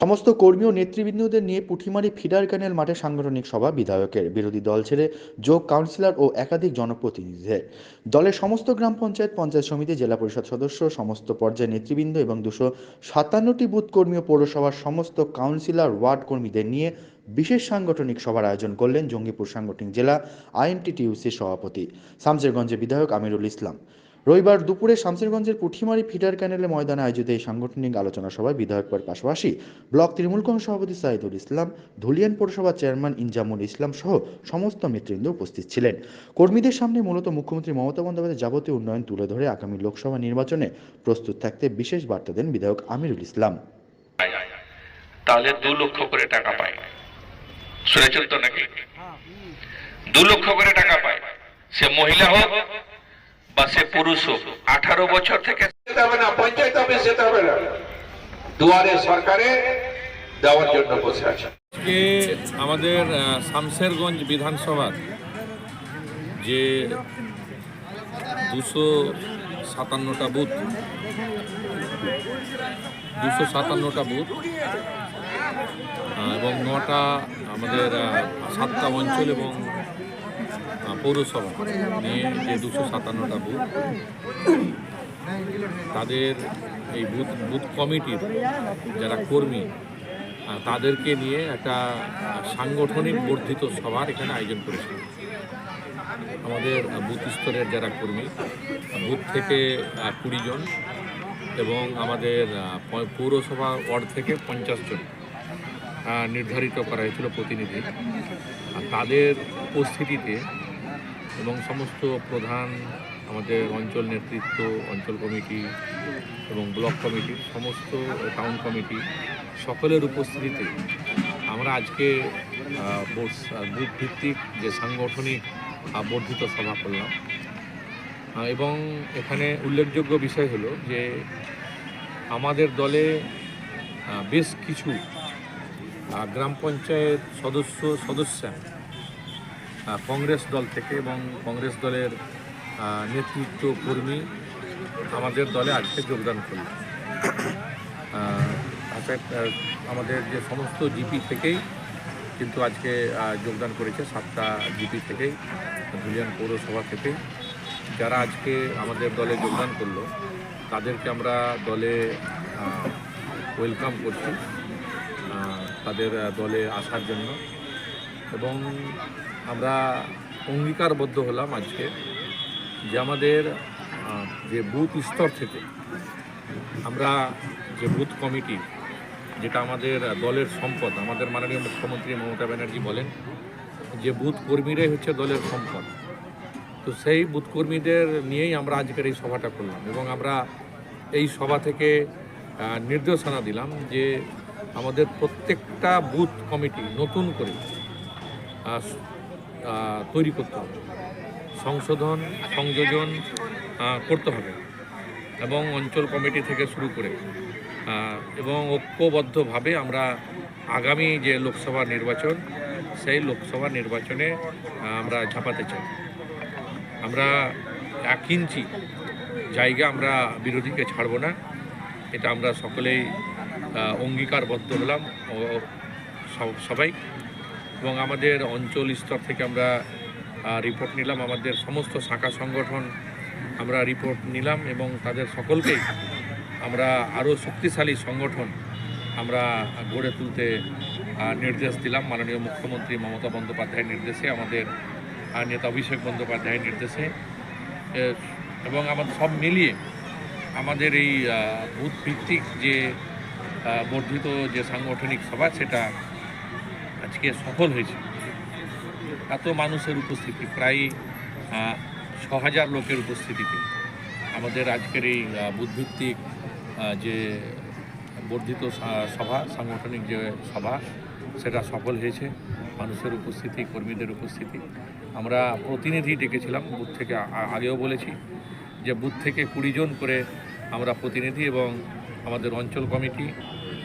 সমস্ত কর্মী ও নেতৃবৃন্দদের নিয়ে পুঠিমারি ফিডার ক্যানেল মাঠে সাংগঠনিক সভা বিধায়কের বিরোধী দল ছেড়ে যোগ কাউন্সিলর ও একাধিক জনপ্রতিনিধিদের। দলের সমস্ত গ্রাম পঞ্চায়েত পঞ্চায়েত সমিতি, জেলা পরিষদ সদস্য, সমস্ত পর্যায়ের নেতৃবৃন্দ এবং দুশো সাতান্নটি বুথ কর্মী ও পৌরসভার সমস্ত কাউন্সিলর, ওয়ার্ড কর্মীদের নিয়ে বিশেষ সাংগঠনিক সভার আয়োজন করলেন জঙ্গিপুর সাংগঠনিক জেলা আইএনটিটিউসির সভাপতি, শামসেরগঞ্জের বিধায়ক আমিরুল ইসলাম। রবিবার দুপুরে শামসেরগঞ্জের পুঠিমারি ফিডার ক্যানেলে ময়দানে আয়োজিত এই সাংগঠনিক আলোচনা সভায় বিধায়কের পাশাপাশি ব্লক তৃণমূল কংগ্রেস সভাপতি সাইদুল ইসলাম, ধুলিয়ান পৌরসভার চেয়ারম্যান ইনজামুল ইসলাম সহ সমস্ত নেতৃবৃন্দ উপস্থিত ছিলেন। কর্মীদের সামনে মূলত মুখ্যমন্ত্রী মমতা বন্দ্যোপাধ্যায়ের যাবতীয় উন্নয়ন তুলে ধরে আগামী লোকসভা নির্বাচনে প্রস্তুত থাকতে বিশেষ বার্তা দেন বিধায়ক আমিরুল ইসলাম। তাহলে দু লক্ষ করে টাকা পায়। শুনেছেন তো নাকি? দু লক্ষ করে টাকা পায়। সে মহিলা হোক বা সে পুরুষ হোক আঠারো বছর থেকে যেতে হবে না পঞ্চায়েত অফিস যেতে হবে না। দুয়ারে সরকারে দেওয়ার জন্য বসে আছে। আজকে আমাদের শামশেরগঞ্জ বিধানসভার যে দুশো সাতান্নটা বুথ দুশো সাতান্নটা বুথ এবং নটা আমাদের সাতটা অঞ্চল এবং পৌরসভা নিয়ে যে দুশো সাতান্নটা বুথ তাদের এই বুথ বুথ কমিটির যারা কর্মী তাদেরকে নিয়ে একটা সাংগঠনিক বর্ধিত সভার এখানে আয়োজন করেছিল আমাদের বুথ স্তরের যারা কর্মী বুথ থেকে কুড়ি জন এবং আমাদের পৌরসভা ওয়ার্ড থেকে পঞ্চাশ জন নির্ধারিত করা হয়েছিল প্রতিনিধি। তাদের উপস্থিতিতে এবং সমস্ত প্রধান আমাদের অঞ্চল নেতৃত্ব, অঞ্চল কমিটি এবং ব্লক কমিটি, সমস্ত টাউন কমিটি সকলের উপস্থিতিতে আমরা আজকে বুথ ভিত্তিক যে সাংগঠনিক বর্ধিত সভা করলাম। এবং এখানে উল্লেখযোগ্য বিষয় হলো যে আমাদের দলে বেশ কিছু গ্রাম পঞ্চায়েত সদস্য, সদস্যা কংগ্রেস দল থেকে এবং কংগ্রেস দলের নেতৃত্ব কর্মী আমাদের দলে আজকে যোগদান করল। আচ্ছা, আমাদের যে সমস্ত জিপি থেকেই কিন্তু আজকে যোগদান করেছে সাতটা জিপি থেকেই ধুলিয়ান পৌরসভা থেকে যারা আজকে আমাদের দলে যোগদান করল তাদেরকে আমরা দলে ওয়েলকাম করছি তাদের দলে আসার জন্য। এবং আমরা অঙ্গীকারবদ্ধ হলাম আজকে যে আমাদের যে বুথ স্তর থেকে আমরা যে বুথ কমিটি, যেটা আমাদের দলের সম্পদ, আমাদের মাননীয় মুখ্যমন্ত্রী মমতা ব্যানার্জি বলেন, যে বুথ কর্মীরাই হচ্ছে দলের সম্পদ। তো সেই বুথ কর্মীদের নিয়েই আমরা আজকের এই সভাটা করলাম এবং আমরা এই সভা থেকে নির্দেশনা দিলাম যে আমাদের প্রত্যেকটা বুথ কমিটি নতুন করে তৈরি করতে হবে। সংশোধন, সংযোজন করতে হবে এবং অঞ্চল কমিটি থেকে শুরু করে এবং ঐক্যবদ্ধভাবে আমরা আগামী যে লোকসভা নির্বাচন, সেই লোকসভা নির্বাচনে আমরা ঝাঁপাতে চাই। আমরা এক ইঞ্চি জায়গা আমরা বিরোধীকে ছাড়ব না। এটা আমরা সকলেই অঙ্গীকারবদ্ধ হলাম। সবাই এবং আমাদের অঞ্চল স্তর থেকে আমরা রিপোর্ট নিলাম। আমাদের সমস্ত শাখা সংগঠন আমরা রিপোর্ট নিলাম এবং তাদের সকলকেই আমরা আরও শক্তিশালী সংগঠন আমরা গড়ে তুলতে নির্দেশ দিলাম। মাননীয় মুখ্যমন্ত্রী মমতা বন্দ্যোপাধ্যায়ের নির্দেশে, আমাদের নেতা অভিষেক বন্দ্যোপাধ্যায়ের নির্দেশে। এবং আমাদের সব মিলিয়ে আমাদের এই বুথ ভিত্তিক যে বর্ধিত যে সাংগঠনিক সভা, সেটা আজকে সফল হয়েছে। এত মানুষের উপস্থিতি প্রায় ছ হাজার লোকের উপস্থিতিতে। আমাদের আজকের এই আহ, যে বর্ধিত সভা সাংগঠনিক যে সভা সেটা সফল হয়েছে। মানুষের উপস্থিতি কর্মীদের উপস্থিতি। আমরা প্রতিনিধি ডেকেছিলাম বুথ থেকে আগেও বলেছি যে বুথ থেকে কুড়ি জন করে আমরা প্রতিনিধি এবং আমাদের অঞ্চল কমিটি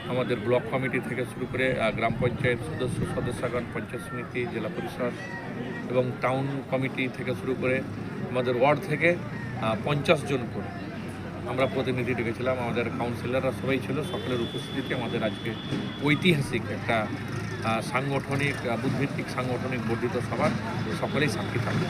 আমাদের ব্লক কমিটি থেকে শুরু করে গ্রাম পঞ্চায়েত সদস্য সদস্যগণ পঞ্চায়েত সমিতি জেলা পরিষদ এবং টাউন কমিটি থেকে শুরু করে আমাদের ওয়ার্ড থেকে পঞ্চাশ জন করে আমরা প্রতিনিধি ডেকেছিলাম। আমাদের কাউন্সিলররা সবাই ছিল সকলের উপস্থিতিতে আমাদের আজকে ঐতিহাসিক একটা সাংগঠনিক আহ, বুদ্ধিভিত্তিক সাংগঠনিক বর্ধিত সভার সকলেই সাক্ষী থাকবে।